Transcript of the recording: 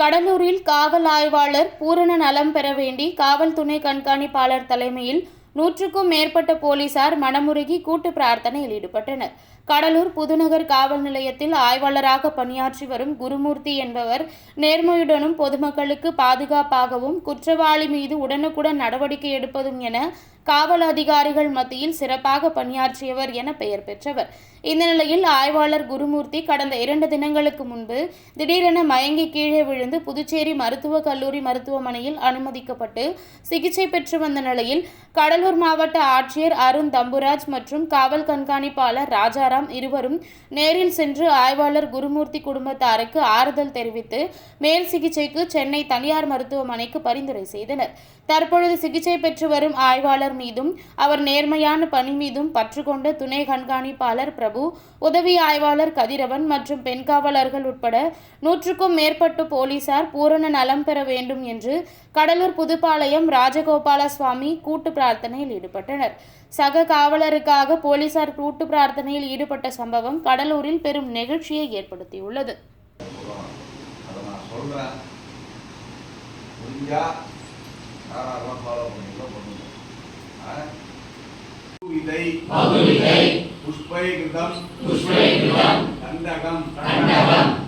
கடலூரில் காவல் ஆய்வாளர் பூரண நலம் பெற வேண்டி காவல் துணை கண்காணிப்பாளர் தலைமையில் நூற்றுக்கும் மேற்பட்ட போலீசார் மனமுருகி கூட்டு பிரார்த்தனையில் ஈடுபட்டனர். கடலூர் புதுநகர் காவல் நிலையத்தில் ஆய்வாளராக பணியாற்றி வரும் குருமூர்த்தி என்பவர் நேர்மையுடனும் பொதுமக்களுக்கு பாதுகாப்பாகவும் குற்றவாளி மீது உடனுக்குடன் நடவடிக்கை எடுப்பதும் என காவல் அதிகாரிகள் மத்தியில் சிறப்பாக பணியாற்றியவர் என பெயர் பெற்றவர். இந்த நிலையில் ஆய்வாளர் குருமூர்த்தி கடந்த இரண்டு தினங்களுக்கு முன்பு திடீரென மயங்கி கீழே விழுந்து புதுச்சேரி மருத்துவக் கல்லூரி மருத்துவமனையில் அனுமதிக்கப்பட்டு சிகிச்சை பெற்று வந்த நிலையில் கடல் கடலூர் மாவட்ட ஆட்சியர் அருண் தம்புராஜ் மற்றும் காவல் கண்காணிப்பாளர் ராஜாராம் இருவரும் நேரில் சென்று ஆய்வாளர் குருமூர்த்தி குடும்பத்தாருக்கு ஆறுதல் தெரிவித்து மேல் சிகிச்சைக்கு சென்னை தனியார் மருத்துவமனைக்கு பரிந்துரை செய்தனர். தற்பொழுது சிகிச்சை பெற்று வரும் ஆய்வாளர் மீதும் அவர் நேர்மையான பணி மீதும் பற்றுக்கொண்ட துணை கண்காணிப்பாளர் பிரபு உதவி ஆய்வாளர் கதிரவன் மற்றும் பெண் காவலர்கள் உட்பட நூற்றுக்கும் மேற்பட்ட போலீசார் பூரண நலம் பெற வேண்டும் என்று கடலூர் புதுப்பாளையம் ராஜகோபால சுவாமி கூட்டு பிரார்த்தனையில் ஈடுபட்டனர். சக காவலருக்காக போலீசார் கூட்டு பிரார்த்தனையில் ஈடுபட்ட சம்பவம் கடலூரில் பெரும் நெகிழ்ச்சியை ஏற்படுத்தியுள்ளது. புஷ்பைகிருதம். கண்டகம். கண்டகம்.